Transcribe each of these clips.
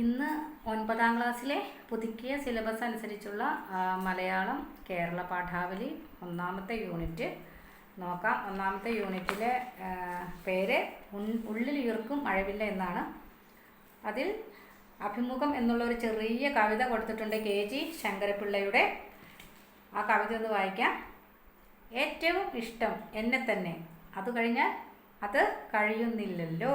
ഇന്ന് ഒൻപതാം ക്ലാസ്സിലെ പുതുക്കിയ സിലബസ് അനുസരിച്ചുള്ള മലയാളം കേരള പാഠാവലി ഒന്നാമത്തെ യൂണിറ്റ്. നോക്കാം ഒന്നാമത്തെ യൂണിറ്റിലെ പേര് ഉള്ളിൽ ഈർക്കും മഴവില്ല എന്നാണ്. അതിൽ അഭിമുഖം എന്നുള്ള ഒരു ചെറിയ കവിത കൊടുത്തിട്ടുണ്ട് കെ. ജി. ശങ്കരപിള്ളയുടെ ആ കവിത ഒന്ന് വായിക്കാം. ഏറ്റവും ഇഷ്ടം എന്നെ തന്നെ. അത് കഴിഞ്ഞാൽ അത് കഴിയുന്നില്ലല്ലോ.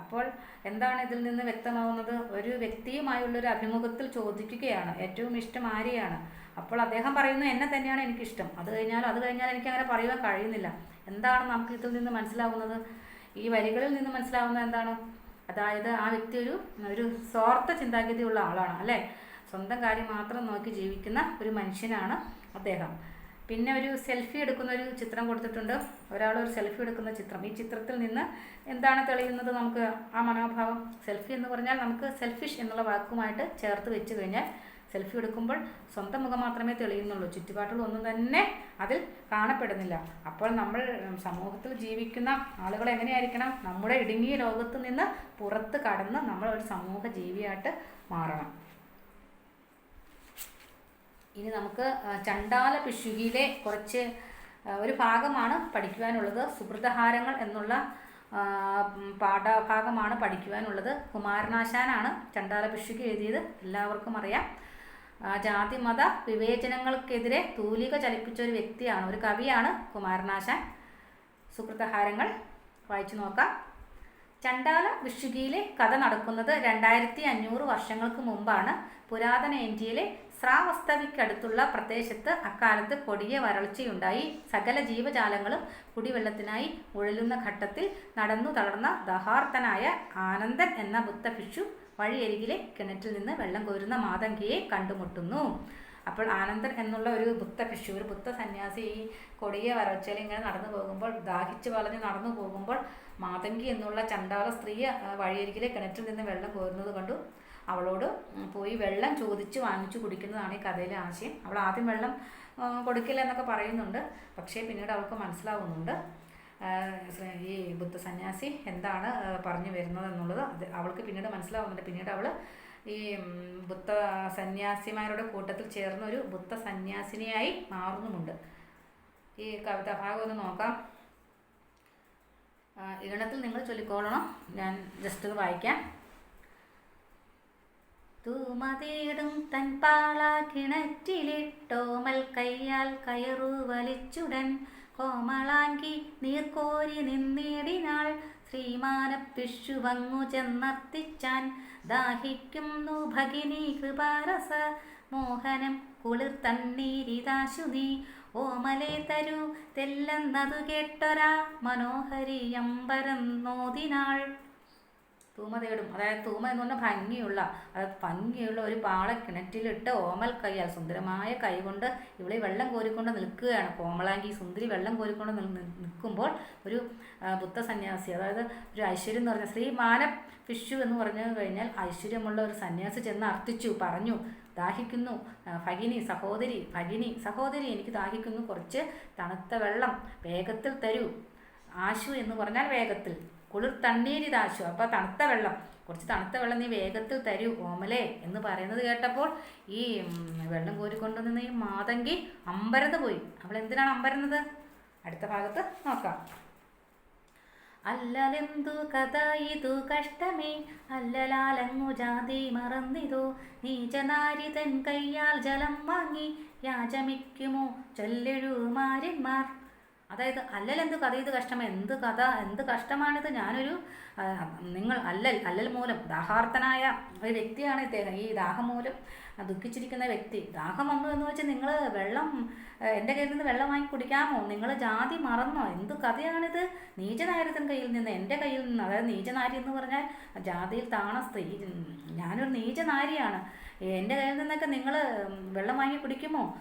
അപ്പോൾ എന്താണ് ഇതിൽ നിന്ന് വ്യക്തമാവുന്നത്? ഒരു വ്യക്തിയുമായുള്ള ഒരു അഭിമുഖത്തിൽ ചോദിക്കുകയാണ്. ഏറ്റവും ഇഷ്ടം ആരെയാണ്? അപ്പോൾ അദ്ദേഹം പറയുന്നു എന്നെ തന്നെയാണ് എനിക്കിഷ്ടം. അത് കഴിഞ്ഞാൽ അത് കഴിഞ്ഞാൽ എനിക്ക് അങ്ങനെ പറയുവാൻ കഴിയുന്നില്ല. എന്താണ് നമുക്ക് ഇതിൽ നിന്ന് മനസ്സിലാവുന്നത്? ഈ വരികളിൽ നിന്ന് മനസ്സിലാവുന്നത് എന്താണ്? അതായത് ആ വ്യക്തി ഒരു ഒരു സ്വാർത്ഥ ചിന്താഗതിയുള്ള ആളാണ് അല്ലേ? സ്വന്തം കാര്യം മാത്രം നോക്കി ജീവിക്കുന്ന ഒരു മനുഷ്യനാണ് അദ്ദേഹം. പിന്നെ ഒരു സെൽഫി എടുക്കുന്ന ഒരു ചിത്രം കൊടുത്തിട്ടുണ്ട്. ഒരാൾ ഒരു സെൽഫി എടുക്കുന്ന ചിത്രം. ഈ ചിത്രത്തിൽ നിന്ന് എന്താണ് തെളിയുന്നത് നമുക്ക് ആ മനോഭാവം? സെൽഫി എന്ന് പറഞ്ഞാൽ നമുക്ക് സെൽഫിഷ് എന്നുള്ള വാക്കുമായിട്ട് ചേർത്ത് വെച്ച് കഴിഞ്ഞാൽ സെൽഫി എടുക്കുമ്പോൾ സ്വന്തം മുഖം മാത്രമേ തെളിയുന്നുള്ളൂ. ചുറ്റുപാടുകൾ ഒന്നും തന്നെ അതിൽ കാണപ്പെടുന്നില്ല. അപ്പോൾ നമ്മൾ സമൂഹത്തിൽ ജീവിക്കുന്ന ആളുകൾ എങ്ങനെയായിരിക്കണം? നമ്മുടെ ഇടുങ്ങിയ ലോകത്ത് നിന്ന് പുറത്ത് കടന്ന് നമ്മൾ ഒരു സമൂഹ ജീവിയായിട്ട് മാറണം. ഇനി നമുക്ക് ചണ്ടാല പിശുകിയിലെ കുറച്ച് ഒരു ഭാഗമാണ് പഠിക്കുവാനുള്ളത്. സുഹൃതഹാരങ്ങൾ എന്നുള്ള പാഠഭാഗമാണ് പഠിക്കുവാനുള്ളത്. കുമാരനാശാനാണ് ചണ്ടാല പിശുകി എഴുതിയത്. എല്ലാവർക്കും അറിയാം. ജാതിമത ജാതി മത വിവേചനങ്ങൾക്കെതിരെ തൂലിക ചലിപ്പിച്ച ഒരു വ്യക്തിയാണ് ഒരു കവിയാണ് കുമാരനാശാൻ. സുഹൃതഹാരങ്ങൾ വായിച്ചു നോക്കാം. ചണ്ടാല വിഷുകിയിലെ കഥ നടക്കുന്നത് രണ്ടായിരത്തി അഞ്ഞൂറ് വർഷങ്ങൾക്ക് മുമ്പാണ്. പുരാതന ഇന്ത്യയിലെ സ്രാവസ്തവിക്കടുത്തുള്ള പ്രദേശത്ത് അക്കാലത്ത് കൊടിയ വരൾച്ചയുണ്ടായി. സകല ജീവജാലങ്ങളും കുടിവെള്ളത്തിനായി ഉഴലുന്ന ഘട്ടത്തിൽ നടന്നു തളർന്ന ദഹാർത്തനായ ആനന്ദൻ എന്ന ബുദ്ധഭിക്ഷു വഴിയരികിലെ കിണറ്റിൽ നിന്ന് വെള്ളം കോരുന്ന മാതങ്കിയെ കണ്ടുമുട്ടുന്നു. അപ്പോൾ ആനന്ദൻ എന്നുള്ള ഒരു ബുദ്ധഭിക്ഷു ഒരു ബുദ്ധ സന്യാസി ഈ കൊടിയ വരൾച്ചയിൽ ഇങ്ങനെ നടന്നു പോകുമ്പോൾ ദാഹിച്ചു വളഞ്ഞ് നടന്നു പോകുമ്പോൾ മാതങ്കി എന്നുള്ള ചണ്ടാള സ്ത്രീ വഴിയരികിലെ കിണറ്റിൽ നിന്ന് വെള്ളം കോരുന്നത് കണ്ടു. അവളോട് പോയി വെള്ളം ചോദിച്ച് വാങ്ങിച്ചു കുടിക്കുന്നതാണ് ഈ കഥയിലെ ആശയം. അവൾ ആദ്യം വെള്ളം കൊടുക്കില്ല എന്നൊക്കെ പറയുന്നുണ്ട്. പക്ഷേ പിന്നീട് അവൾക്ക് മനസ്സിലാവുന്നുണ്ട്. ഈ ബുദ്ധ സന്യാസി എന്താണ് പറഞ്ഞു വരുന്നത് എന്നുള്ളത് അവൾക്ക് പിന്നീട് മനസ്സിലാവുന്നുണ്ട്. പിന്നീട് അവൾ ഈ ബുദ്ധ സന്യാസിമാരുടെ കൂട്ടത്തിൽ ചേർന്ന ഒരു ബുദ്ധ സന്യാസിനിയായി മാറുന്നുമുണ്ട്. ഈ കവിതാ ഭാഗം ഒന്ന് നോക്കാം. ഈണത്തിൽ നിങ്ങൾ ചൊല്ലിക്കോളണം ഞാൻ ജസ്റ്റ് വായിക്കാം. തൂമതേടും തൻ പാള കിണറ്റിലിട്ടോമൽ കയ്യാൽ കയറു വലിച്ചുടൻ. കോമളാങ്കി നീർക്കോരി നിന്നിടിനാൾ ശ്രീമാന പിഷുവങ്ങു ചെന്നർത്തിച്ചാൻ. ദാഹിക്കുന്നു ഭഗിനി കൃപാരസ മോഹനം കുളിർ തണ്ണീരിതാശു നീ. ഓമലേ തരൂ തെല്ലെന്നതു കേട്ടൊരാ മനോഹരി അമ്പരം നോദിനാൾ തൂമ അതായത് തൂമ എന്ന് പറഞ്ഞാൽ ഭംഗിയുള്ള അതായത് ഭംഗിയുള്ള ഒരു പാള കിണറ്റിലിട്ട് ഓമൽ കൈയാൽ സുന്ദരമായ കൈ കൊണ്ട് ഇവളെ വെള്ളം കോരിക്കൊണ്ട് നിൽക്കുകയാണ്. കോമളാങ്കി സുന്ദരി വെള്ളം കോരിക്കൊണ്ട് നിൽ- നിൽ- നിൽക്കുമ്പോൾ ഒരു ബുദ്ധ സന്യാസി അതായത് ഒരു ഐശ്വര്യം എന്ന് പറഞ്ഞ ശ്രീ മാന ഫിഷു എന്ന് പറഞ്ഞു കഴിഞ്ഞാൽ ഐശ്വര്യമുള്ള ഒരു സന്യാസി ചെന്ന് അർത്ഥിച്ചു പറഞ്ഞു ദാഹിക്കുന്നു. ഭഗിനി സഹോദരി ഭഗിനി സഹോദരി എനിക്ക് ദാഹിക്കുന്നു കുറച്ച് തണുത്ത വെള്ളം വേഗത്തിൽ തരൂ. ആശു എന്ന് പറഞ്ഞാൽ വേഗത്തിൽ. കുളിർ തണ്ണീരിതാശു അപ്പോൾ തണുത്ത വെള്ളം. കുറച്ച് തണുത്ത വെള്ളം നീ വേഗത്തിൽ തരൂ ഓമലേ എന്ന് പറയുന്നത് കേട്ടപ്പോൾ ഈ വെള്ളം കോരിക്കൊണ്ടുവന്ന ഈ മാതങ്കി അമ്പരന്ന് പോയി. അവൾ എന്തിനാണ് അമ്പരുന്നത്? അടുത്ത ഭാഗത്ത് നോക്കാം. അല്ലലെന്തു കഥ ഇതു കഷ്ടമേ? അല്ലലാലങ്ങു ജാതി മറന്നിതു. നീചനാരി തൻ കയ്യാൽ ജലം വാങ്ങി. യാചമിക്കുമോ ചൊല്ലെഴുമാരന്മാർ അതായത് അല്ലൽ എന്ത് കഥ ഇത് കഷ്ടം എന്ത് കഥ എന്ത് കഷ്ടമാണിത്? ഞാനൊരു നിങ്ങൾ അല്ലൽ അല്ലൽ മൂലം ദാഹാർത്ഥനായ ഒരു വ്യക്തിയാണ് ഇദ്ദേഹം. ഈ ദാഹം മൂലം ദുഃഖിച്ചിരിക്കുന്ന വ്യക്തി. ദാഹം വന്നു എന്ന് വെച്ചാൽ നിങ്ങൾ വെള്ളം എന്റെ കയ്യിൽ നിന്ന് വെള്ളം വാങ്ങി കുടിക്കാമോ? നിങ്ങൾ ജാതി മറന്നോ? എന്ത് കഥയാണിത്? നീചനായരുടെ കയ്യിൽ നിന്ന് എന്റെ കയ്യിൽ നിന്ന് അതായത് നീചനാരി എന്ന് പറഞ്ഞാൽ ജാതിയിൽ താണ സ്ത്രീ. ഞാനൊരു നീചനാരിയാണ്. എന്റെ കയ്യിൽ നിന്നൊക്കെ നിങ്ങൾ വെള്ളം വാങ്ങി കുടിക്കുമോ?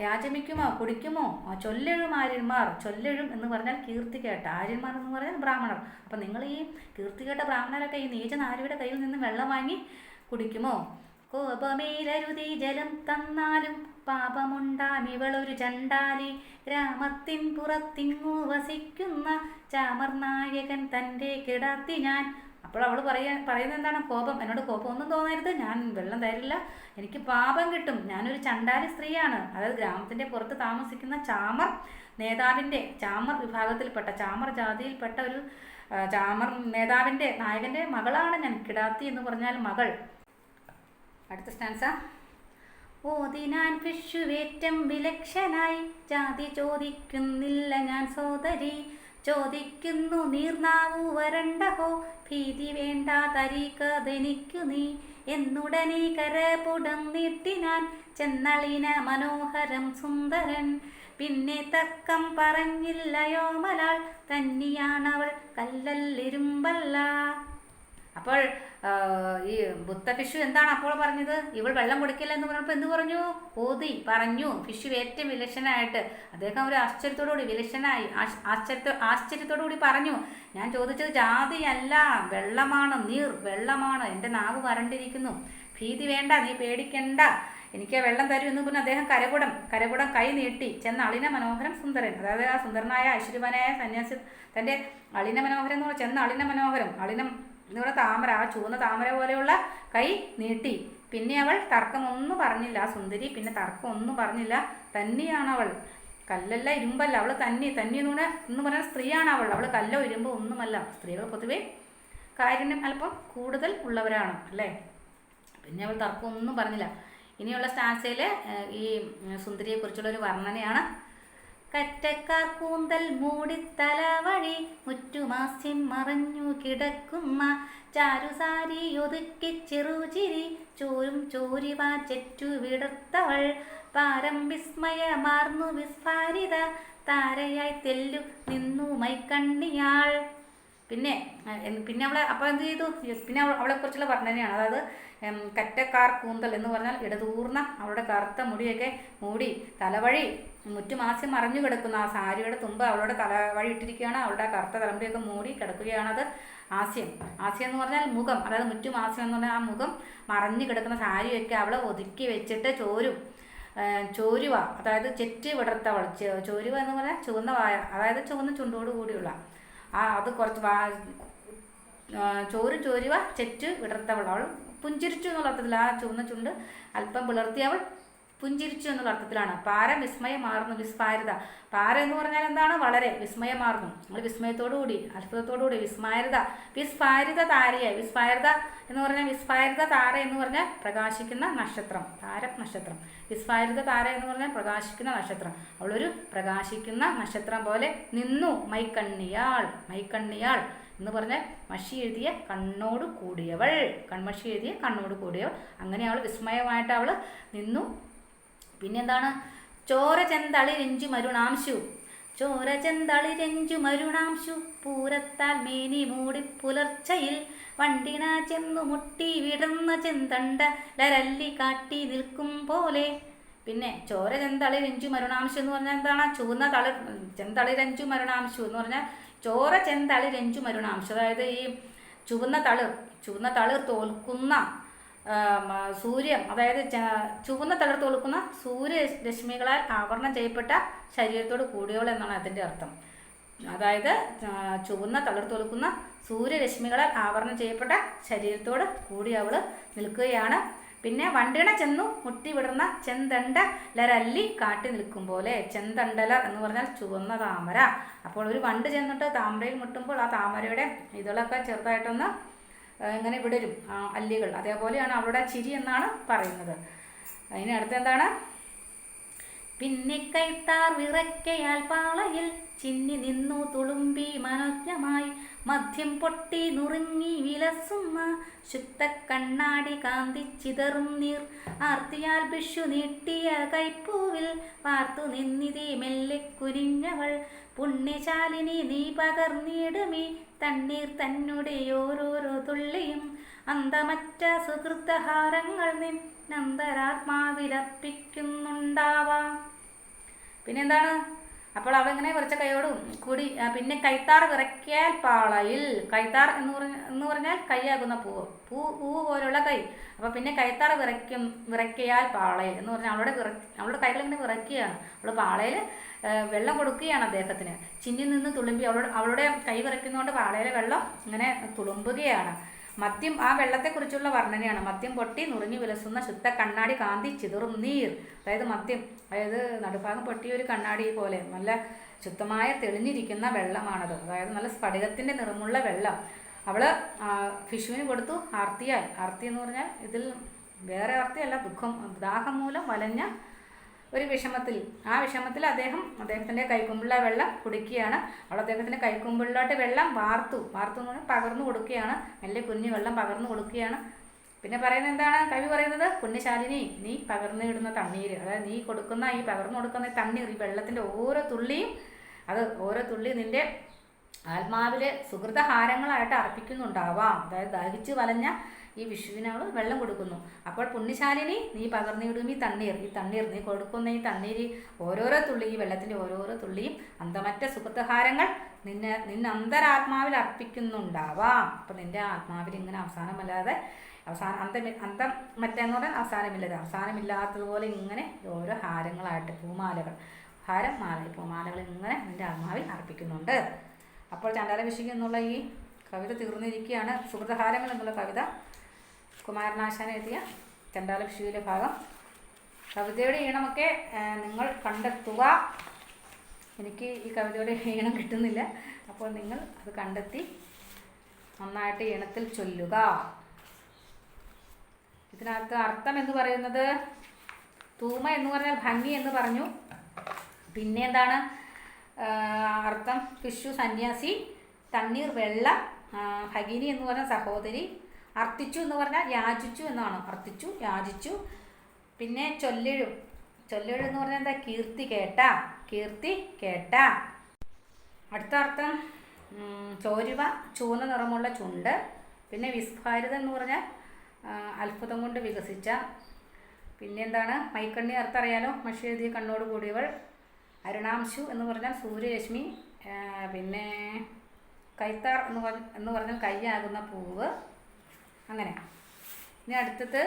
യാചമിക്കുമോ? കുടിക്കുമോ? ചൊല്ലെഴും ആര്യന്മാർ. ചൊല്ലെഴും എന്ന് പറഞ്ഞാൽ കീർത്തി കേട്ട ആര്യന്മാർ എന്ന് പറഞ്ഞാൽ ബ്രാഹ്മണർ. അപ്പം നിങ്ങൾ ഈ കീർത്തി കേട്ട ബ്രാഹ്മണരൊക്കെ ഈ നീചനാരിയുടെ കയ്യിൽ നിന്ന് വെള്ളം വാങ്ങി കുടിക്കുമോ? കോപമേലരുതി ജലം തന്നാലും പാപമുണ്ടാമിവളൊരു ചണ്ടാലി. ഗ്രാമത്തിൻ പുറത്തിങ്ങു വസിക്കുന്ന ചാമർനായകൻ തന്റെ കിടത്തി ഞാൻ. അപ്പോൾ അവൾ പറയാ പറയുന്നത് എന്താണ് കോപം. എന്നോട് കോപമൊന്നും തോന്നരുത്. ഞാൻ വെള്ളം തരില്ല. എനിക്ക് പാപം കിട്ടും. ഞാനൊരു ചണ്ടാലി സ്ത്രീയാണ്. അതായത് ഗ്രാമത്തിന്റെ പുറത്ത് താമസിക്കുന്ന ചാമർ നേതാവിന്റെ ചാമർ വിഭാഗത്തിൽപ്പെട്ട ചാമർ ജാതിയിൽപ്പെട്ട ഒരു ചാമർ നേതാവിന്റെ നായകന്റെ മകളാണ് ഞാൻ. കിടാത്തി എന്ന് പറഞ്ഞാൽ മകൾ. അടുത്ത സ്റ്റാൻസ ഓതിനാൻ വിഷുവേറ്റം വിലക്ഷനായി. ജാതി ചോദിക്കുന്നില്ല ഞാൻ സോദരി. ചോദിക്കുന്നു നീർനാവു വരണ്ടഹോ ഭീതി വേണ്ട തരീക്കതെനിക്കു നീ. എന്നുടനെ കരപുടം നീട്ടിനാൻ ചെന്നളിന മനോഹരം സുന്ദരൻ. പിന്നെ തക്കം പറഞ്ഞില്ലയോ മലാൾ. തന്നെയാണവൾ കല്ലല്ലിരുമ്പല്ല. അപ്പോൾ ഈ ബുദ്ധ ഫിഷു എന്താണ് അപ്പോൾ പറഞ്ഞത്? ഇവൾ വെള്ളം കൊടുക്കില്ല എന്ന് പറഞ്ഞപ്പോൾ എന്ത് പറഞ്ഞു? ഓതി പറഞ്ഞു. ഫിഷു ഏറ്റവും വിലക്ഷനായിട്ട് അദ്ദേഹം ഒരു ആശ്ചര്യത്തോടുകൂടി വിലക്ഷനായി ആശ്- ആശ്ചര്യത്തോ കൂടി പറഞ്ഞു. ഞാൻ ചോദിച്ചത് ജാതിയല്ല വെള്ളമാണ് നീർ വെള്ളമാണ്. എന്റെ നാവ് വരണ്ടിരിക്കുന്നു. ഭീതി വേണ്ട നീ പേടിക്കണ്ട. എനിക്ക് വെള്ളം തരൂ എന്ന് പറഞ്ഞ് അദ്ദേഹം കരകുടം കരകുടം കൈ നീട്ടി. ചെന്ന അളിന മനോഹരം സുന്ദരൻ അതായത് ആ സുന്ദരനായ ഐശ്വര്യവാനായ സന്യാസി തന്റെ അളിന മനോഹരം എന്ന് പറഞ്ഞാൽ ചെന്ന അളിന മനോഹരം. അളിനം എന്ന് താമര ആ ചുവന്ന താമര പോലെയുള്ള കൈ നീട്ടി. പിന്നെ അവൾ തർക്കമൊന്നും പറഞ്ഞില്ല. ആ സുന്ദരി പിന്നെ തർക്കമൊന്നും പറഞ്ഞില്ല. തന്നെയാണ് അവൾ കല്ലല്ല ഇരുമ്പല്ല. അവൾ തന്നെ തന്നെ എന്ന് പറഞ്ഞാൽ എന്ന് പറഞ്ഞാൽ സ്ത്രീയാണ് അവൾ. അവൾ കല്ലോ ഇരുമ്പോ ഒന്നുമല്ല. സ്ത്രീകൾ പൊതുവേ കാര്യം അല്പം കൂടുതൽ ഉള്ളവരാണ് അല്ലേ? പിന്നെ അവൾ തർക്കമൊന്നും പറഞ്ഞില്ല. ഇനിയുള്ള സ്റ്റാൻസയിൽ ഈ സുന്ദരിയെക്കുറിച്ചുള്ള ഒരു വർണനയാണ് കറ്റക്കാർ കൂന്തൽ മൂടിത്തല വഴി മുറ്റുമാസ്യം മറഞ്ഞു കിടക്കുന്ന ചാരുസാരി ഒതുക്കി ചെറുചിരി ചോരും ചോരിവ ചെറ്റു വിടർത്തവൾ. പാരം വിസ്മയമാർന്നു വിസ്ഫാരിത താരയായി തെല്ലു നിന്നു മൈക്കണ്ണിയാൾ. പിന്നെ പിന്നെ അവളെ അപ്പോൾ എന്ത് ചെയ്തു? പിന്നെ അവളെ അവളെക്കുറിച്ചുള്ള വർണനയാണ് അതായത് കറ്റക്കാർ കൂന്തൽ എന്ന് പറഞ്ഞാൽ ഇടതൂർന്ന അവളുടെ കറുത്ത മുടിയൊക്കെ മൂടി തലവഴി മുറ്റുമാസ്യം മറിഞ്ഞു കിടക്കുന്ന ആ സാരിയുടെ തുമ്പ് അവളുടെ തലവഴി ഇട്ടിരിക്കുകയാണ്. അവളുടെ കറുത്ത തലമുടിയൊക്കെ മൂടി കിടക്കുകയാണത് ആസ്യം. ആസ്യം എന്ന് പറഞ്ഞാൽ മുഖം. അതായത് മുറ്റുമാസ്യം എന്ന് പറഞ്ഞാൽ ആ മുഖം മറഞ്ഞു കിടക്കുന്ന സാരിയൊക്കെ അവളെ ഒതുക്കി വെച്ചിട്ട് ചോരും. ചോരുവ. അതായത് ചെറ്റ് വിടർത്തവൾ. ചോരുവ എന്ന് പറഞ്ഞാൽ ചുവന്ന വായ. അതായത് ചുവന്ന ചുണ്ടോട് കൂടിയുള്ള ആ അത് കുറച്ച് വാ ചോറ് ചോരുവ ചെറ്റ് വിടർത്തവൾ. അവൾ പുഞ്ചിരിച്ചു എന്നുള്ള അർത്ഥത്തിൽ ആ ചുവന്ന ചുണ്ട് അല്പം പിളർത്തി അവൾ പുഞ്ചിരിച്ചു എന്നുള്ള അർത്ഥത്തിലാണ്. പാര വിസ്മയമാർന്നു വിസ്മാരത. പാര എന്ന് പറഞ്ഞാൽ എന്താണ്? വളരെ വിസ്മയമാർന്നു. നമ്മൾ വിസ്മയത്തോടുകൂടി അത്ഭുതത്തോടുകൂടി വിസ്മാരത. വിസ്ഫാരിത താരയെ വിസ്ഫാരിത എന്ന് പറഞ്ഞാൽ വിസ്ഫാരിത താര എന്ന് പറഞ്ഞാൽ പ്രകാശിക്കുന്ന നക്ഷത്രം. താര നക്ഷത്രം. വിസ്ഫാരിത താര എന്ന് പറഞ്ഞാൽ പ്രകാശിക്കുന്ന നക്ഷത്രം. അവളൊരു പ്രകാശിക്കുന്ന നക്ഷത്രം പോലെ നിന്നു മൈക്കണ്ണിയാൾ മൈക്കണ്ണിയാൾ എന്ന് പറഞ്ഞാൽ മഷി എഴുതിയ കണ്ണോട് കൂടിയവൾ. കൺമഷി എഴുതിയ കണ്ണോട് കൂടിയവൾ. അങ്ങനെ അവൾ വിസ്മയമായിട്ട് അവൾ നിന്നു പിന്നെന്താണ്? ചോര ചെന്തളി രഞ്ജു മരുണാംശു. ചോര ചെന്തളി രഞ്ജു മരുണാംശു. പൂരത്താൽ മേനി മൂടി പുലർച്ചയിൽ വണ്ടിന ചെന്നു മുട്ടി വിടർന്ന ചെന്തണ്ട ലരല്ലി കാട്ടി നിൽക്കും പോലെ. പിന്നെ ചോര ചെന്തളി രഞ്ജു മരുണാംശു എന്ന് പറഞ്ഞാൽ എന്താണ്? ചുവന്ന തളി ചെന്തളി രഞ്ജു മരുണാംശു എന്ന് പറഞ്ഞാൽ ചോര ചെന്തളി രഞ്ജു മരുണാംശു. അതായത് ഈ ചുവന്ന തളിർ ചുവന്ന തളിർ തോൽക്കുന്ന സൂര്യൻ അതായത് ചുവന്ന ചുവന്ന കൊടുക്കുന്ന സൂര്യ രശ്മികളാൽ ആവരണം ചെയ്യപ്പെട്ട ശരീരത്തോട് കൂടിയവൾ എന്നാണ് അതിന്റെ അർത്ഥം. അതായത് ചുവന്ന തളർത്ത് കൊടുക്കുന്ന സൂര്യരശ്മികളാൽ ആവരണം ചെയ്യപ്പെട്ട ശരീരത്തോട് കൂടി അവൾ നിൽക്കുകയാണ്. പിന്നെ വണ്ടിണ ചെന്നു മുട്ടി വിടർന്ന ചെന്തണ്ട ലരല്ലി കാട്ടി നിൽക്കും പോലെ. ചെന്തണ്ടലർ എന്ന് പറഞ്ഞാൽ ചുവന്ന താമര. അപ്പോൾ ഒരു വണ്ട് ചെന്നിട്ട് താമരയിൽ മുട്ടുമ്പോൾ ആ താമരയുടെ ഇതളൊക്കെ ചെറുതായിട്ടൊന്ന് ഇങ്ങനെ വിടരും അല്ലികൾ. അതേപോലെയാണ് അവളുടെ ചിരി എന്നാണ് പറയുന്നത്. അതിന് അടുത്ത് എന്താണ്? പിന്നെ കൈത്താർ വിറക്കയാൽ പാളയിൽ ചിന്നി നിന്നു തുളുമ്പി മനോജ്ഞമായി. മദ്യം പൊട്ടി നുറുങ്ങി വിലസുന്ന ശുദ്ധ കണ്ണാടി കാന്തി ചിതറും നീർ. ആർത്തിയാൽ ബിഷു നീട്ടിയ കൈപ്പൂവിൽ പാർത്തു നിന്നിതി മെല്ലെ കുനിഞ്ഞവൾ. പുണ്യശാലിനി നീ പകർന്നിടുമീ തണ്ണീർ തന്നുടെ ഓരോരോ തുള്ളിയും. അന്തമറ്റ സുഹൃത്തഹാരങ്ങൾ നിന്നന്തരാത്മാവിലർപ്പിക്കുന്നുണ്ടാവാം പിന്നെന്താണ്? അപ്പോൾ അവളിങ്ങനെ വിറച്ച കൈയോടും കൂടി പിന്നെ കൈത്താർ വിറയ്ക്കാൽ പാളയിൽ. കൈത്താർ എന്ന് പറഞ്ഞ എന്ന് പറഞ്ഞാൽ കൈയാകുന്ന പൂവ് പൂ പൂവ് പോലുള്ള കൈ. അപ്പോൾ പിന്നെ കൈത്താർ വിറയ്ക്കും വിറയ്ക്കയാൽ പാളയിൽ എന്ന് പറഞ്ഞാൽ അവളുടെ വിറ അവളുടെ കൈകൾ ഇങ്ങനെ വിറയ്ക്കുകയാണ്. അവൾ പാളയിൽ വെള്ളം കൊടുക്കുകയാണ് അദ്ദേഹത്തിന്. ചിന്നിൽ നിന്ന് തുളുമ്പി അവളുടെ അവളുടെ കൈ വിറയ്ക്കുന്നതുകൊണ്ട് പാളയിലെ വെള്ളം ഇങ്ങനെ തുളുമ്പുകയാണ്. മദ്യം ആ വെള്ളത്തെക്കുറിച്ചുള്ള വർണനയാണ്. മദ്യം പൊട്ടി നുറുങ്ങി വിലസുന്ന ശുദ്ധ കണ്ണാടി കാന്തി ചിതറും നീർ. അതായത് മദ്യം അതായത് നടുഭാഗം പൊട്ടിയ ഒരു കണ്ണാടി പോലെ നല്ല ശുദ്ധമായ തെളിഞ്ഞിരിക്കുന്ന വെള്ളമാണത്. അതായത് നല്ല സ്ഫടികത്തിന്റെ നിറമുള്ള വെള്ളം. അവൾ ആ, ഫിഷുവിന് കൊടുത്തു ആർത്തിയാൽ ആർത്തി എന്ന് പറഞ്ഞാൽ ഇതിൽ വേറെ ആർത്തിയല്ല ദുഃഖം ദാഹം മൂലം വലഞ്ഞ ഒരു വിഷമത്തിൽ. ആ വിഷമത്തിൽ അദ്ദേഹം അദ്ദേഹത്തിന്റെ കൈക്കുമ്പിള്ള വെള്ളം കുടിക്കുകയാണ്. അവൾ അദ്ദേഹത്തിന്റെ കൈക്കുമ്പിളിലോട്ട് വെള്ളം വാർത്തു. വാർത്തു എന്ന് പകർന്നു കൊടുക്കുകയാണ്. നല്ല കുഞ്ഞു വെള്ളം പകർന്നു കൊടുക്കുകയാണ്. പിന്നെ പറയുന്നത് എന്താണ്? കവി പറയുന്നത് പുണ്യശാലിനി നീ പകർന്നു ഇടുന്ന തണ്ണീര് അതായത് നീ കൊടുക്കുന്ന ഈ പകർന്നു കൊടുക്കുന്ന തണ്ണീർ ഈ വെള്ളത്തിന്റെ ഓരോ തുള്ളിയും അത് ഓരോ തുള്ളി നിന്റെ ആത്മാവിലെ സുഹൃതഹാരങ്ങളായിട്ട് അർപ്പിക്കുന്നുണ്ടാവാം. അതായത് ദഹിച്ചു വലഞ്ഞ ഈ വിഷുവിന് വെള്ളം കൊടുക്കുന്നു. അപ്പോൾ പുണ്യശാലിനി നീ പകർന്നിടും ഈ തണ്ണീർ ഈ തണ്ണീർ നീ കൊടുക്കുന്ന ഈ തണ്ണീര് ഓരോരോ തുള്ളി ഈ വെള്ളത്തിന്റെ ഓരോരോ തുള്ളിയും അന്തമറ്റ സുഹൃതഹാരങ്ങൾ നിന്നെ നിന്നെ അന്തരാത്മാവിൽ അർപ്പിക്കുന്നുണ്ടാവാം. അപ്പം നിന്റെ ആത്മാവിൽ ഇങ്ങനെ അവസാനമല്ലാതെ അവസാനം അന്തം അന്തം മറ്റേന്ന് പറഞ്ഞാൽ അവസാനമില്ലാതെ. അവസാനമില്ലാത്തതുപോലെ ഇങ്ങനെ ഓരോ ഹാരങ്ങളായിട്ട് പൂമാലകൾ ഹാരം മാല പൂമാലകൾ ഇങ്ങനെ നിന്റെ ആത്മാവിൽ അർപ്പിക്കുന്നുണ്ട്. അപ്പോൾ ചണ്ടാല വിഷുക്ക് എന്നുള്ള ഈ കവിത തീർന്നിരിക്കുകയാണ്. സുഹൃതഹാരങ്ങൾ എന്നുള്ള കവിത കുമാരനാശാൻ എഴുതിയ ചണ്ടാല വിഷുവിലെ ഭാഗം. കവിതയുടെ ഈണമൊക്കെ നിങ്ങൾ കണ്ടെത്തുക. എനിക്ക് ഈ കവിതയുടെ ഈണം കിട്ടുന്നില്ല. അപ്പോൾ നിങ്ങൾ അത് കണ്ടെത്തി നന്നായിട്ട് ഈണത്തിൽ ചൊല്ലുക. ഇതിനകത്ത് അർത്ഥം എന്ന് പറയുന്നത് തൂമ എന്ന് പറഞ്ഞാൽ ഭംഗി എന്ന് പറഞ്ഞു. പിന്നെ എന്താണ് അർത്ഥം വിഷു സന്യാസി തണ്ണീർ വെള്ളം ഭഗിനി എന്ന് പറഞ്ഞ സഹോദരി അർത്ഥിച്ചു എന്ന് പറഞ്ഞാൽ യാചിച്ചു എന്നാണ്. അർത്ഥിച്ചു യാചിച്ചു. പിന്നെ ചൊല്ലിഴു. ചൊല്ലിഴു എന്ന് പറഞ്ഞാൽ എന്താ? കീർത്തി കേട്ട. കീർത്തി കേട്ട. അടുത്ത അർത്ഥം ചോരുവ ചുവന്ന നിറമുള്ള ചുണ്ട്. പിന്നെ വിസ്ഫാരിത എന്ന് പറഞ്ഞാൽ അത്ഭുതം കൊണ്ട് വികസിച്ച. പിന്നെ എന്താണ്? മൈക്കണ്ണി അർത്ഥം അറിയാലോ? മഷി എഴുതിയ കണ്ണോട് കൂടിയവൾ. അരുണാംശു എന്ന് പറഞ്ഞാൽ സൂര്യരശ്മി. പിന്നെ കൈത്താർ എന്ന് പറഞ്ഞ എന്ന് പറഞ്ഞാൽ കൈയാകുന്ന പൂവ്. അങ്ങനെ ഇനി അടുത്തത്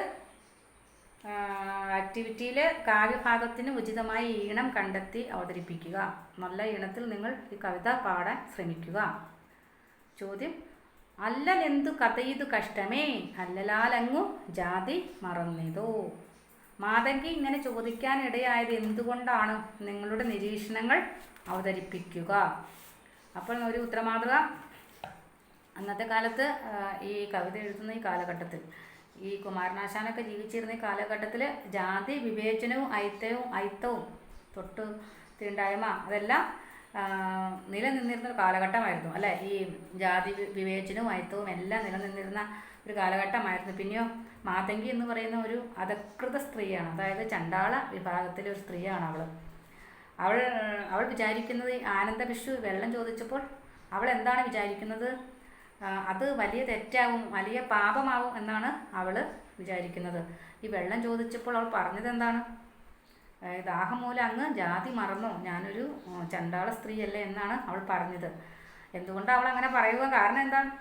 ആക്ടിവിറ്റിയിൽ കാവ്യഭാഗത്തിന് ഉചിതമായ ഈണം കണ്ടെത്തി അവതരിപ്പിക്കുക. നല്ല ഈണത്തിൽ നിങ്ങൾ ഈ കവിത പാടാൻ ശ്രമിക്കുക. ചോദ്യം അല്ലലെന്തു കഥയിതു കഷ്ടമേ? അല്ലലാലങ്ങു ജാതി മറന്നിതോ? മാതങ്കി ഇങ്ങനെ ചോദിക്കാനിടയായത് എന്തുകൊണ്ടാണ് നിങ്ങളുടെ നിരീക്ഷണങ്ങൾ അവതരിപ്പിക്കുക? അപ്പോൾ ഒരു ഉത്തരമാതൃക അന്നത്തെ കാലത്ത് ഈ കവിത എഴുതുന്ന ഈ കാലഘട്ടത്തിൽ ഈ കുമാരനാശാനൊക്കെ ജീവിച്ചിരുന്ന ഈ കാലഘട്ടത്തിൽ ജാതി വിവേചനവും ഐത്തവും ഐത്തവും തൊട്ട് തീണ്ടായ്മ അതെല്ലാം നിലനിന്നിരുന്ന ഒരു കാലഘട്ടമായിരുന്നു അല്ലേ? ഈ ജാതി വിവേചനവും ഐത്തവും എല്ലാം നിലനിന്നിരുന്ന ഒരു കാലഘട്ടമായിരുന്നു. പിന്നെയോ മാതങ്കി എന്ന് പറയുന്ന ഒരു അധകൃത സ്ത്രീയാണ്. അതായത് ചണ്ടാള വിഭാഗത്തിലെ ഒരു സ്ത്രീയാണ് അവൾ അവൾ അവൾ വിചാരിക്കുന്നത് ആനന്ദ വിഷു വെള്ളം ചോദിച്ചപ്പോൾ അവൾ എന്താണ് വിചാരിക്കുന്നത്? അത് വലിയ തെറ്റാവും വലിയ പാപമാവും എന്നാണ് അവൾ വിചാരിക്കുന്നത്. ഈ വെള്ളം ചോദിച്ചപ്പോൾ അവൾ പറഞ്ഞത് എന്താണ്? ദാഹം മൂലം അങ്ങ് ജാതി മറന്നോ. ഞാനൊരു ചണ്ടാള സ്ത്രീയല്ലേ എന്നാണ് അവൾ പറഞ്ഞത്. എന്തുകൊണ്ടാണ് അവൾ അങ്ങനെ പറയുക കാരണം എന്താണ്?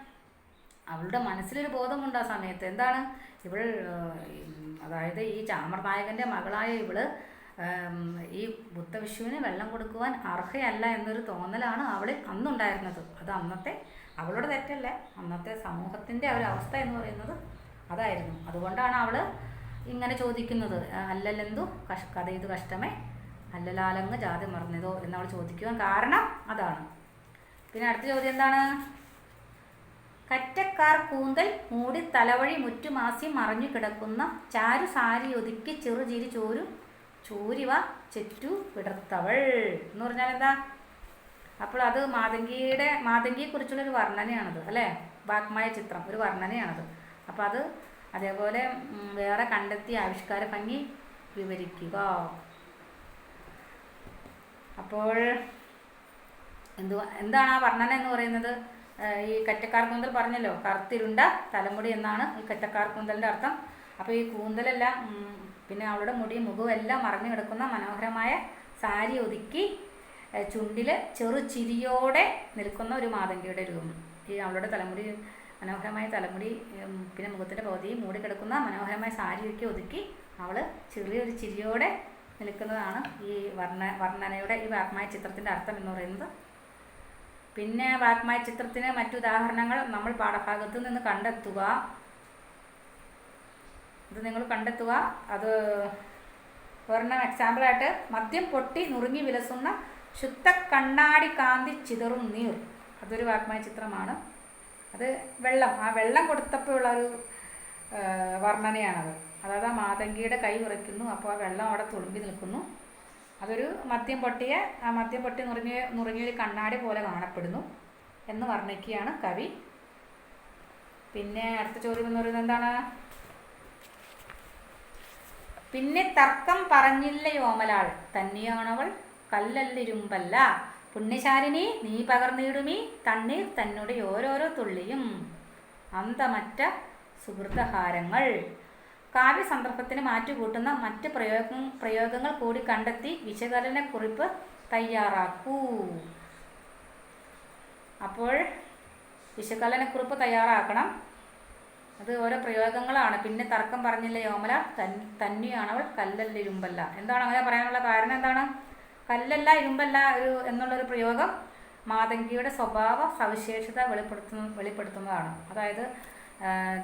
അവളുടെ മനസ്സിലൊരു ബോധമുണ്ട് ആ സമയത്ത്. എന്താണ്? ഇവൾ അതായത് ഈ ചാമർനായകന്റെ മകളായ ഇവൾ ഈ ബുദ്ധവിഷുവിന് വെള്ളം കൊടുക്കുവാൻ അർഹയല്ല എന്നൊരു തോന്നലാണ് അവളിൽ അന്നുണ്ടായിരുന്നത്. അത് അന്നത്തെ അവളുടെ തെറ്റല്ല? അന്നത്തെ സമൂഹത്തിന്റെ ഒരു അവസ്ഥ എന്ന് പറയുന്നത് അതായിരുന്നു. അതുകൊണ്ടാണ് അവൾ ഇങ്ങനെ ചോദിക്കുന്നത്. അല്ലല്ലെന്തു? കഷ് കഥ ഇത് കഷ്ടമേ? അല്ലലാലങ്ങ് ജാതി മറന്നതോ? എന്നവൾ ചോദിക്കുവാൻ കാരണം അതാണ്. പിന്നെ അടുത്ത ചോദ്യം എന്താണ്? കറ്റക്കാർ കൂന്തൽ മൂടി തലവഴി മുറ്റുമാസി മറഞ്ഞു കിടക്കുന്ന ചാരു സാരി ഒതുക്കി ചെറുചിരി ചോരു ചോരിവ ചെറ്റു വിടർത്തവൾ എന്ന് പറഞ്ഞാൽ എന്താ അപ്പോൾ അത് മാതങ്കിയുടെ മാതങ്കിയെക്കുറിച്ചുള്ള ഒരു വർണനയാണത് അല്ലേ? വാക്മായ ചിത്രം ഒരു വർണനയാണത്. അപ്പോൾ അത് അതേപോലെ വേറെ കണ്ടെത്തി ആവിഷ്കാര ഭംഗി വിവരിക്കുക. അപ്പോൾ എന്ത് എന്താണ് ആ വർണന എന്ന് പറയുന്നത്? ഈ കറ്റക്കാർ കൂന്തൽ പറഞ്ഞല്ലോ കറുത്തിരുണ്ട തലമുടി എന്നാണ് ഈ കറ്റക്കാർ കൂന്തലിന്റെ അർത്ഥം. അപ്പോൾ ഈ കൂന്തലെല്ലാം പിന്നെ അവളുടെ മുടി മുഖവും എല്ലാം മറഞ്ഞു കിടക്കുന്ന മനോഹരമായ സാരി ഒതുക്കി ചുണ്ടിൽ ചെറു ചിരിയോടെ നിൽക്കുന്ന ഒരു മാതങ്കിയുടെ രൂപം. ഈ അവളുടെ തലമുടി മനോഹരമായ തലമുടി പിന്നെ മുഖത്തിന്റെ പകുതി മൂടിക്കിടക്കുന്ന മനോഹരമായ സാരിയൊക്കെ ഒതുക്കി അവൾ ചെറിയൊരു ചിരിയോടെ നിൽക്കുന്നതാണ് ഈ വർണ വർണനയുടെ ഈ വാഗ്മായ ചിത്രത്തിന്റെ അർത്ഥം എന്ന് പറയുന്നത്. പിന്നെ വാഗ്മായ ചിത്രത്തിന് മറ്റുദാഹരണങ്ങൾ നമ്മൾ പാഠഭാഗത്ത് നിന്ന് കണ്ടെത്തുക. ഇത് നിങ്ങൾ കണ്ടെത്തുക. അത് ഒരെണ്ണം എക്സാമ്പിളായിട്ട് മദ്യം പൊട്ടി നുറുങ്ങി വിലസുന്ന ശുദ്ധ കണ്ണാടി കാന്തി ചിതറും നീർ. അതൊരു വാഗ്മയ ചിത്രമാണ് അത് വെള്ളം ആ വെള്ളം കൊടുത്തപ്പോഴുള്ള ഒരു വർണനയാണത്. അതായത് ആ മാതങ്കിയുടെ കൈ ഉറയ്ക്കുന്നു അപ്പോൾ ആ വെള്ളം അവിടെ തുളുമ്പി നിൽക്കുന്നു. അതൊരു മദ്യം പൊട്ടിയ ആ മദ്യം പൊട്ടി നുറുങ്ങിയ നുറുങ്ങിയൊരു കണ്ണാടി പോലെ കാണപ്പെടുന്നു എന്ന് വർണിക്കുകയാണ് കവി. പിന്നെ അടുത്ത ചോദ്യം എന്ന് പറയുന്നത് എന്താണ്? പിന്നെ തർക്കം പറഞ്ഞില്ല യോമലാൾ തന്നെയാണവൾ കല്ലല്ലിരുമ്പല്ല. പുണ്യശാലിനി നീ പകർന്നിടുമീ തണ്ണീർ തന്നുടെ ഓരോരോ തുള്ളിയും. അന്തമറ്റ സുഹൃതഹാരങ്ങൾ കാവ്യ സന്ദർഭത്തിന് മാറ്റുകൂട്ടുന്ന മറ്റ് പ്രയോഗ പ്രയോഗങ്ങൾ കൂടി കണ്ടെത്തി വിശകലനക്കുറിപ്പ് തയ്യാറാക്കൂ. അപ്പോൾ വിശകലനക്കുറിപ്പ് തയ്യാറാക്കണം. അത് ഓരോ പ്രയോഗങ്ങളാണ്. പിന്നെ തർക്കം പറഞ്ഞില്ല യോമല? തന്നെയാണ് അവൾ കല്ലല്ല ഇരുമ്പല്ല എന്താണ് അങ്ങനെ പറയാനുള്ള കാരണം എന്താണ്? കല്ലല്ല ഇരുമ്പല്ല ഒരു എന്നുള്ളൊരു പ്രയോഗം മാതങ്കിയുടെ സ്വഭാവ സവിശേഷത വെളിപ്പെടുത്തുന്ന വെളിപ്പെടുത്തുന്നതാണ്. അതായത്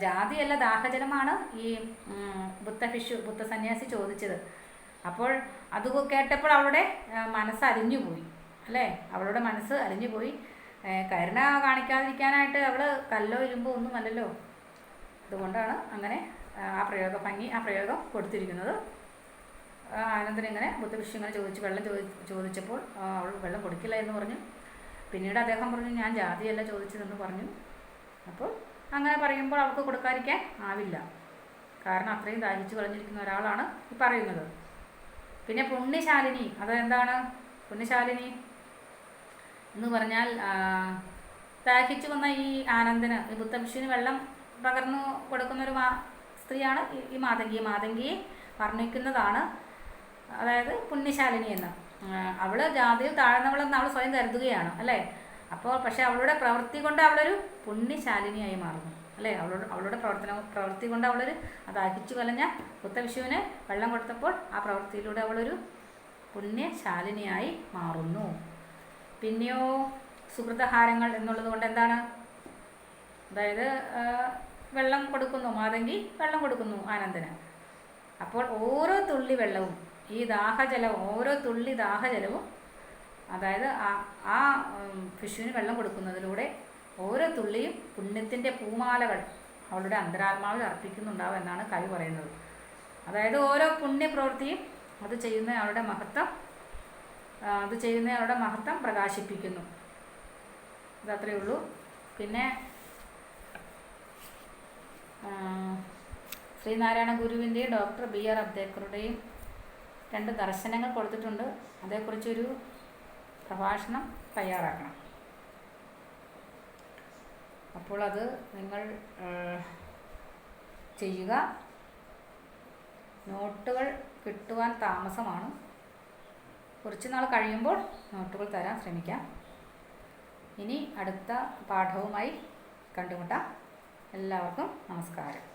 ജാതിയല്ല ദാഹജലമാണ് ഈ ബുദ്ധ ബുദ്ധഭിഷു ബുദ്ധ സന്യാസി ചോദിച്ചത്. അപ്പോൾ അത് കേട്ടപ്പോൾ അവളുടെ മനസ്സ് അലിഞ്ഞുപോയി അല്ലേ? അവളുടെ മനസ്സ് അലിഞ്ഞുപോയി ഏ, കരുണ കാണിക്കാതിരിക്കാനായിട്ട് അവൾ കല്ലോ ഇരുമ്പോ ഒന്നുമല്ലല്ലോ അതുകൊണ്ടാണ് അങ്ങനെ ആ പ്രയോഗ ഭംഗി ആ പ്രയോഗം കൊടുത്തിരിക്കുന്നത്. ആനന്ദൻ ഇങ്ങനെ ബുദ്ധവിഷ്യം ഇങ്ങനെ ചോദിച്ചു വെള്ളം ചോദി ചോദിച്ചപ്പോൾ അവൾ വെള്ളം കൊടുക്കില്ല എന്ന് പറഞ്ഞു. പിന്നീട് അദ്ദേഹം പറഞ്ഞു ഞാൻ ജാതിയല്ല ചോദിച്ചതെന്ന് പറഞ്ഞു. അപ്പോൾ അങ്ങനെ പറയുമ്പോൾ അവൾക്ക് കൊടുക്കാതിരിക്കാൻ ആവില്ല. കാരണം അത്രയും ദാഹിച്ചു കളഞ്ഞിരിക്കുന്ന ഒരാളാണ് ഈ പറയുന്നത്. പിന്നെ പുണ്യശാലിനി അതെന്താണ്? പുണ്യശാലിനി എന്ന് പറഞ്ഞാൽ ദാഹിച്ചു വന്ന ഈ ആനന്ദന് ഈ ബുദ്ധഭിഷുവിന് വെള്ളം പകർന്നു കൊടുക്കുന്ന ഒരു സ്ത്രീയാണ് ഈ- മാതങ്കി. മാതങ്കിയെ വർണിക്കുന്നതാണ് അതായത് പുണ്യശാലിനി എന്ന്. അവൾ ജാതിയിൽ താഴ്ന്നവളെന്ന് അവൾ സ്വയം കരുതുകയാണ് അല്ലേ? അപ്പോൾ പക്ഷേ അവളുടെ പ്രവൃത്തി കൊണ്ട് അവളൊരു പുണ്യശാലിനിയായി മാറുന്നു അല്ലേ? അവളോട് അവളുടെ പ്രവർത്തന പ്രവൃത്തി കൊണ്ട് അവളൊരു അത് അഹിച്ചു കലഞ്ഞ ബുദ്ധവിഷുവിന് വെള്ളം കൊടുത്തപ്പോൾ ആ പ്രവൃത്തിയിലൂടെ അവളൊരു പുണ്യശാലിനിയായി മാറുന്നു. പിന്നെയോ സുഹൃതഹാരങ്ങൾ എന്നുള്ളത് കൊണ്ട് എന്താണ്? അതായത് വെള്ളം കൊടുക്കുന്നു മാതങ്കി വെള്ളം കൊടുക്കുന്നു ആനന്ദന്. അപ്പോൾ ഓരോ തുള്ളി വെള്ളവും ഈ ദാഹജലം ഓരോ തുള്ളി ദാഹജലവും അതായത് ആ ആ ഉം, വെള്ളം കൊടുക്കുന്നതിലൂടെ ഓരോ തുള്ളിയും പുണ്യത്തിന്റെ പൂമാലകൾ അവളുടെ അന്തരാത്മാവിൽ അർപ്പിക്കുന്നുണ്ടാവും എന്നാണ് കവി പറയുന്നത്. അതായത് ഓരോ പുണ്യപ്രവൃത്തിയും അത് ചെയ്യുന്ന അവളുടെ മഹത്വം അത് ചെയ്യുന്ന അവളുടെ മഹത്വം പ്രകാശിപ്പിക്കുന്നു. ഇതത്രയേ ഉള്ളൂ. പിന്നെ ശ്രീനാരായണ ഗുരുവിന്റെയും ഡോക്ടർ ബി ആർ അബ്ദേക്കറുടെയും രണ്ട് ദർശനങ്ങൾ കൊടുത്തിട്ടുണ്ട്. അതേക്കുറിച്ചൊരു പ്രഭാഷണം തയ്യാറാക്കണം. അപ്പോൾ അത് നിങ്ങൾ ചെയ്യുക. നോട്ടുകൾ കിട്ടുവാൻ താമസമാണ്. കുറച്ച് നാൾ കഴിയുമ്പോൾ നോട്ടുകൾ തരാൻ ശ്രമിക്കാം. ഇനി അടുത്ത പാഠവുമായി കണ്ടുമുട്ടാം. എല്ലാവർക്കും നമസ്കാരം.